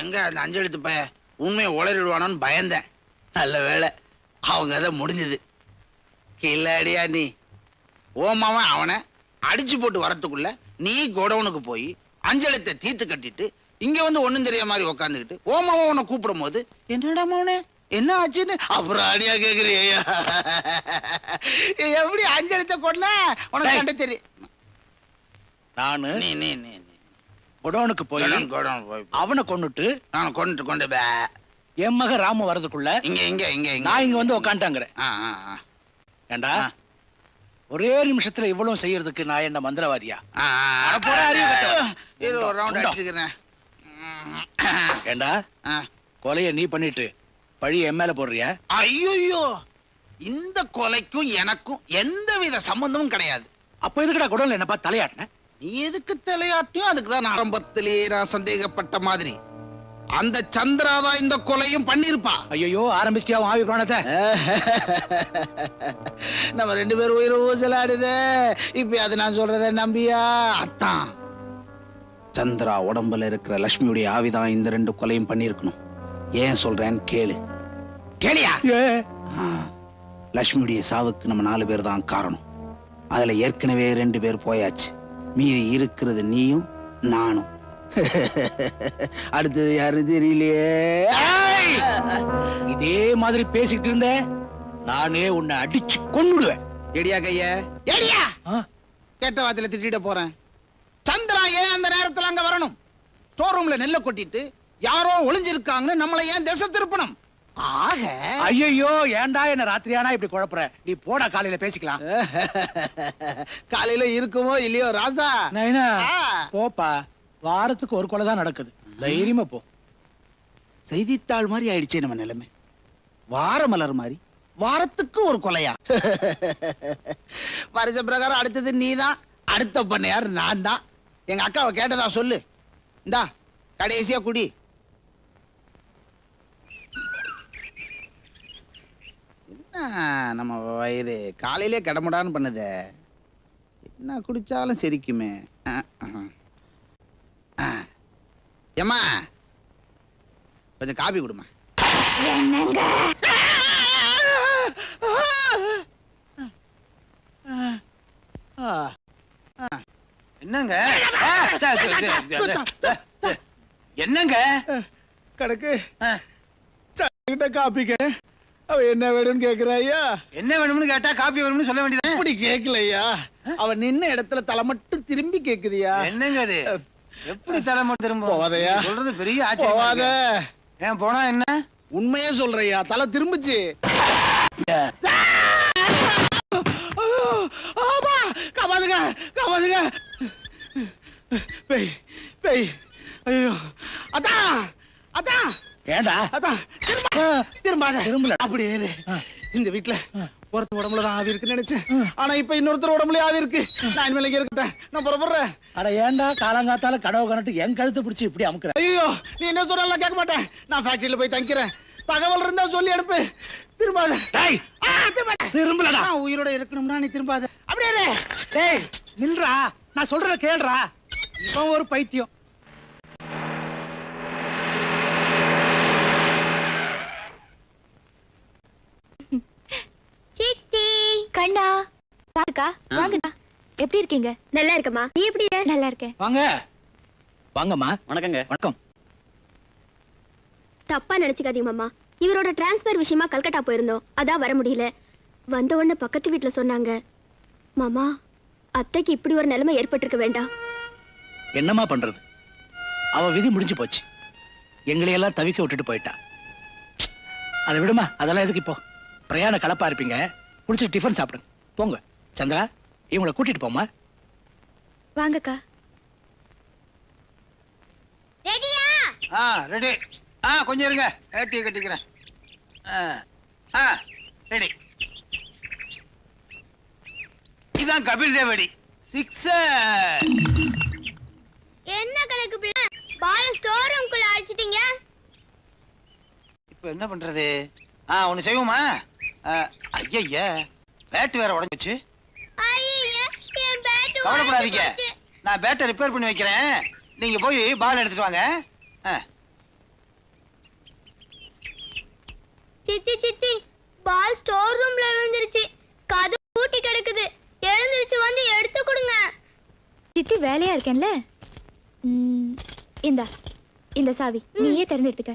எங்க அந்த அஞ்செழுத்து பைய உண்மையை உளறிடுவானோன்னு பயந்தேன். நல்ல வேளை அவங்க அதை முடிஞ்சது. கில்லாடியா நீ. ஓமாவன் அவனை அடிச்சு போட்டு வரத்துக்குள்ள நீ கோடவுனுக்கு போய் அஞ்செழுத்தை தீர்த்து கட்டிட்டு இங்க வந்து ஒண்ணும் தெரிய மாதிரி உக்காந்துக்கிட்டு ஓமாவன் உன்னை கூப்பிடும் போது என்னடா மவனே என்ன ஆச்சுன்னு? அப்புறம் அடியா கேக்குறியா எப்படி அஞ்செழுத்தை கொண்டா உனக்கு. கண்டு தெரியும் நானு நீ நீ நீ குடோனுக்கு போய் கோடவுன் போய் அவனை கொன்னுட்டு நான் கொண்டு கொண்டு பே என் மக ராமு வரதுக்குள்ள இங்க இங்க இங்க இங்க நான் இங்க வந்து உக்காண்டாங்கிறேன் ஆ, ஆ, ஆ. ஏண்டா. ஒரே நிமிஷத்துல இவ்வளவு செய்யறதுக்கு நான் என்ன மந்திரவாதியா ஆ, ஆ, ஆ. அட போடா, அறிவு கெட்டவன். இரு, ஒரு ரவுண்ட் உண்டா. அடிச்சுக்கிறேன் ஏண்டா ஆ. கொலைய நீ பண்ணிட்டு பழி என் மேல போடுறியா ஐயையோ இந்த கொலைக்கும் எனக்கும் எந்தவித சம்பந்தமும் கிடையாது அப்ப எதுக்குடா குடோன்ல என்ன பார்த்து தலையாட்டின நீ எதுக்கு தலையாட்டியும் அதுக்கு தான் ஆரம்பத்திலேயே நான் சந்தேகப்பட்ட மாதிரி. அந்த சந்திரா தான் இந்த கொலையும் பண்ணிருப்பா ஐயோ ஆரம்பிச்சிட்டியா ஆவி பிராணத்தை? நம்ம ரெண்டு பேரும் உயிர் ஊசலாடுதே. இப்ப அது நான் சொல்றத நம்பியா? அத்தான். சந்திரா உடம்புல இருக்கிற லட்சுமியுடைய ஆவிதான் இந்த ரெண்டு கொலையும் பண்ணிருக்கணும் ஏன் சொல்றேன்னு கேளு. கேளியா? லட்சுமியுடைய சாவுக்கு நம்ம நாலு பேர் தான் காரணம். அதுல ஏற்கனவே ரெண்டு பேர் போயாச்சு. மீதி இருக்கிறது நீயும் நானும். அடுத்தது யாரும் தெரியலையே! இதே மாதிரி பேசிக்கிட்டு இருந்த நானே உன்னை அடிச்சு கொன்னுடுவேன். எடியா கைய? எடியா? கெட்ட வார்த்தையில திட்டிட்டு போறேன். சந்திரா ஏன் அந்த நேரத்துல அங்க வரணும்? ஸ்டோர் ரூம்ல நெல்ல கொட்டிட்டு யாரோ ஒளிஞ்சிருக்காங்கன்னு நம்மளை ஏன் திசை திருப்பணும்? ஆக? ஐயோ ஏன்டா என்ன ராத்திரியானா இப்படி குழப்புற? நீ போடா காலையில பேசிக்கலாம். காலையில இருக்குமோ இல்லையோ ராசா? நைனா. போப்பா வாரத்துக்கு ஒரு கொலை தான் நடக்குது. தைரியமா போ. செய்தித்தாள் மாதிரி ஆயிடுச்சே நம்ம நிலைமை. வார மலர் மாதிரி வாரத்துக்கு ஒரு கொலையா? வருஷ பிரகாரம் அடுத்தது நீதான் அடுத்த பண்ணையார் நான் தான் எங்க அக்காவை கேட்டதா சொல்லு. இந்தா கடைசியா குடி. நம்ம வயிறு? காலையிலே கடமுடான்னு பண்ணுதே. என்ன குடிச்சாலும் செரிக்குமே. ஏம்மா கொஞ்சம் காபி கொடுமா. என்னங்க? என்னங்க? கணக்கு. ஆ. கிட்ட காப்பிக்க அவ என்ன வேணும்னு கேக்குறாயா என்ன வேணும்னு கேட்டா காப்பி வேணும்னு சொல்ல வேண்டியது? அப்படி கேக்கலையா அவ நின்ன இடத்துல தலை மட்டும் திரும்பி கேக்குறியா என்னங்க அது? எப்படி தலைமை திரும்ப போவாதயா? சொல்றது பெரிய போவாத. ஆச்சரியம் ஏன் போனா என்ன? உண்மையே சொல்றியா தலை திரும்பிச்சு. ஆமா காப்பாதுங்க காப்பாதுங்க பேய் பேய். ஐயோ. அதான் அதான். ஏண்டா? அதான் திரும்ப திரும்பாத. திரும்பல. அப்படி ஏறு. ஆ. இந்த வீட்ல ஆ. ஒருத்தர் உடம்புல தான் ஆவி இருக்குன்னு நினைச்சேன். ஆனா இப்ப இன்னொருத்தர் உடம்புல ஆவி இருக்கு. நான் இனிமேல் இருக்கட்டேன். நான் புறப்படுறேன். அட ஏண்டா? காலங்காத்தால கனவு கனட்டு என் கழுத்து பிடிச்சி இப்படி அமுக்குற? ஐயோ நீ என்ன சொன்னாலும் கேட்க மாட்டேன். நான் ஃபேக்டரியில போய் தங்கிக்கிறேன். தகவல் இருந்தா சொல்லி அனுப்பு. திரும்பாத. டேய். திரும்பலடா. நான் உயிரோட இருக்கணும்னா நீ திரும்பாத. அப்படியே. டேய் நில்றா. நான் சொல்றத கேளுடா இவன் ஒரு பைத்தியம் சித்தி கண்ணா பாருக்கா வாங்கண்ணா எப்படி இருக்கீங்க? நல்லா இருக்கமா நீ எப்படி இருக்க? நல்லா இருக்கேன். வாங்க. வாங்கம்மா. வணக்கங்க. வணக்கம். தப்பா நினைச்சுக்காதீங்க மாமா. இவரோட டிரான்ஸ்ஃபர் விஷயமா கல்கட்டா போயிருந்தோம். அதான் வர முடியல. வந்த உடனே பக்கத்து வீட்டுல சொன்னாங்க. மாமா அத்தைக்கு இப்படி ஒரு நிலைமை ஏற்பட்டிருக்க வேண்டாம். என்னம்மா பண்றது? அவ விதி முடிஞ்சு போச்சு. எங்களையெல்லாம் தவிக்க விட்டுட்டு போயிட்டா. அதை விடுமா? அதெல்லாம் எதுக்கு இப்போ? பிரயாண கலப்பா இருப்பீங்க. குளிச்சு டிஃபன் சாப்பிடுங்க போங்க. சந்திரா இவங்கள கூட்டிட்டு போமா வாங்கக்கா. ரெடியா? ஆ ரெடி. ஆ கொஞ்சம் இருங்க. ஏட்டி கட்டிக்கிறேன். ஆ ஆ ரெடி. இதான் கபில் தேவடி. சிக்ஸ் என்ன கணக்கு பிள்ளை? பால் ஸ்டோர் ரூம்குள்ள அழைச்சிட்டீங்க? இப்போ என்ன பண்றது? ஆ ஒன்று செய்வோமா? ஐயய்யா பேட் வேற உடஞ்சிச்சு. கவலைப்படாதீங்க. நான் பேட்டை ரிப்பேர் பண்ணி வைக்கிறேன். நீங்க போய் பால் எடுத்துட்டு வாங்க. சித்தி சித்தி பால் ஸ்டோர் ரூம்ல விழுந்துருச்சு. கதவு பூட்டி கிடக்குது. எழுந்திருச்சு வந்து எடுத்து கொடுங்க. சித்தி வேலையா இருக்கேன்ல? இந்த இந்த சாவி. நீயே திறந்து எடுத்துக்க.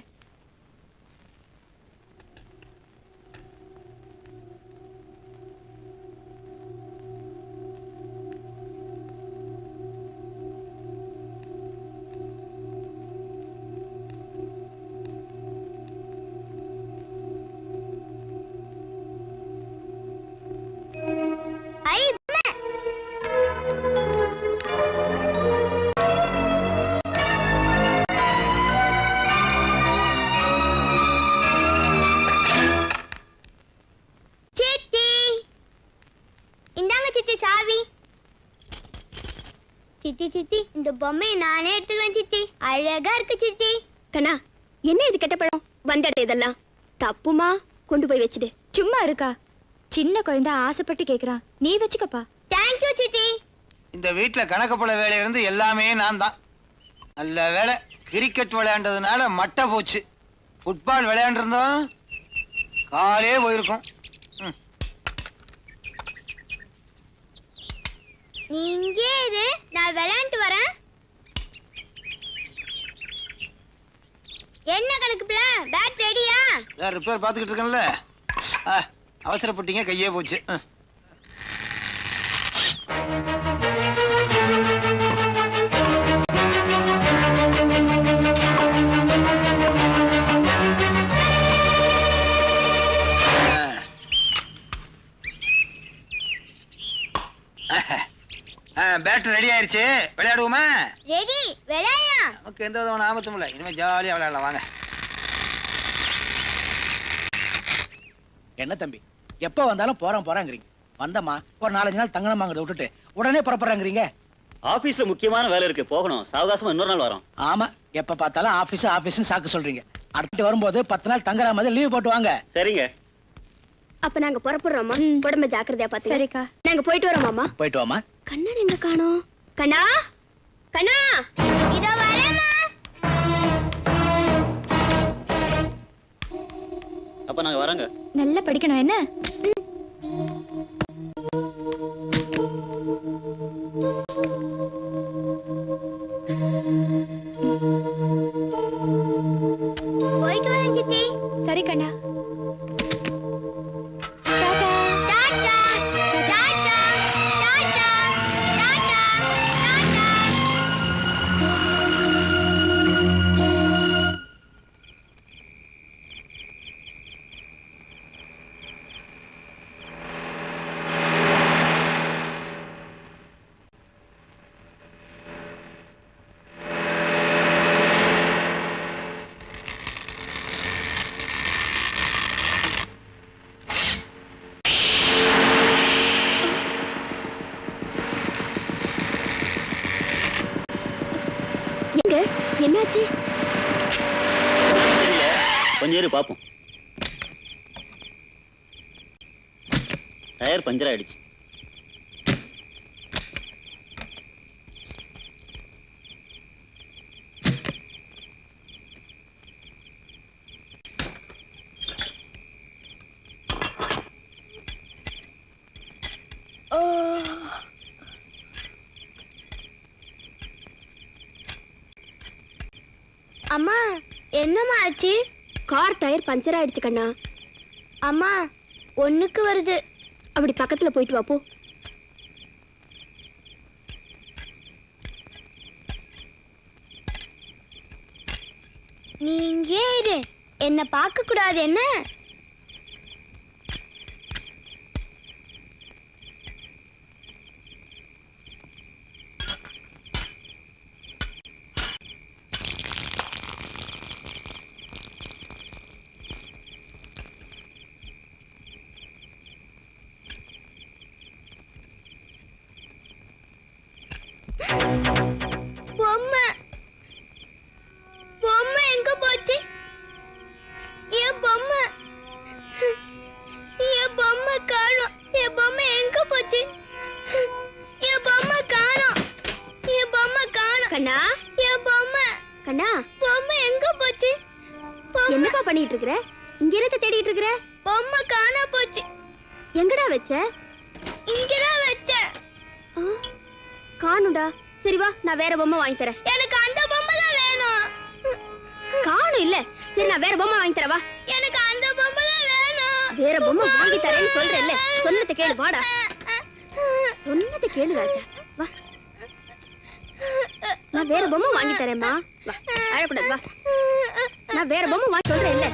பொம்மையை நானே எடுத்துக்கிறேன் சித்தி. அழகா இருக்கு சித்தி. கண்ணா என்ன இது கெட்ட பழம்? வந்தட இதெல்லாம். தப்புமா? கொண்டு போய் வச்சுடு. சும்மா இருக்கா? சின்ன குழந்தை ஆசைப்பட்டு கேக்குறான். நீ வச்சுக்கப்பா. தேங்க்யூ சித்தி. இந்த வீட்டுல கணக்குப்பட வேலையிலிருந்து எல்லாமே நான் தான் நல்ல வேலை கிரிக்கெட் விளையாண்டதுனால மட்டை போச்சு. ஃபுட்பால் விளையாண்டிருந்தோம் காலே போயிருக்கும். ம். நீ இங்கே இரு. நான் விளையாண்டு வரேன் என்ன கணக்கு பிள்ளை பேட் ரெடியா? ரிப்பேர் பார்த்துக்கிட்டு இருக்கேன்ல. அவசரப்பட்டீங்க கையே போச்சு. ம். ஆ, பேட் ரெடி ஆயிருச்சு. விளையாடுவோமா? ரெடி விளையா நமக்கு எந்த விதமான ஆபத்தும் இல்லை. இனிமே ஜாலியா விளையாடலாம். வாங்க. என்ன தம்பி? எப்ப வந்தாலும் போறோம் போறாங்கிறீங்க. வந்தம்மா ஒரு நாலஞ்சு நாள் தங்கணமாங்கிறத விட்டுட்டு உடனே புறப்படுறாங்கிறீங்க. ஆபீஸ்ல முக்கியமான வேலை இருக்கு. போகணும். சாவகாசமா இன்னொரு நாள் வரோம். ஆமா எப்ப பார்த்தாலும் ஆபீஸ் ஆபீஸ்னு சாக்கு சொல்றீங்க. அடுத்து வரும்போது பத்து நாள் தங்குற மாதிரி லீவ் போட்டு வாங்க. சரிங்க. அப்ப நாங்க புறப்படுறோமா உடம்ப ஜாக்கிரதையா பாத்து சரிக்கா. நாங்க போயிட்டு வரோம் மாமா போயிட்டு வாமா கண்ணன் எங்க காணோம்? கண்ணா? கண்ணா? இதோ அப்ப நாங்க வரோங்க. நல்லா படிக்கணும் என்ன? என்னாச்சு? கொஞ்சம் இரு பாப்போம். டயர் பஞ்சர் ஆயிடுச்சு. அம்மா என்னம்மா ஆச்சு? கார் டயர் பஞ்சர் ஆயிடுச்சு கண்ணா. அம்மா ஒண்ணுக்கு வருது. அப்படி பக்கத்துல போயிட்டு வா போ. நீ இங்கே இரு. என்ன பார்க்க கூடாது என்ன? எங்கடா வச்ச? இங்கதான் வச்ச. காணும்டா. சரி வா நான் வேற பொம்மை வாங்கி தரேன். எனக்கு அந்த பொம்மை தான் வேணும். காணும் இல்ல. சரி நான் வேற பொம்மை வாங்கி தரவா எனக்கு அந்த பொம்மை தான் வேணும். வேற பொம்மை வாங்கி தரேன்னு சொல்றேன்ல. சொன்னதை கேளு வாடா. சொன்னதை கேளு ராஜா. வா. நான் வேற பொம்மை வாங்கி தரேம்மா வா அழக்கூடாது வா. நான் வேற பொம்மை வாங்கி சொல்றேன்ல.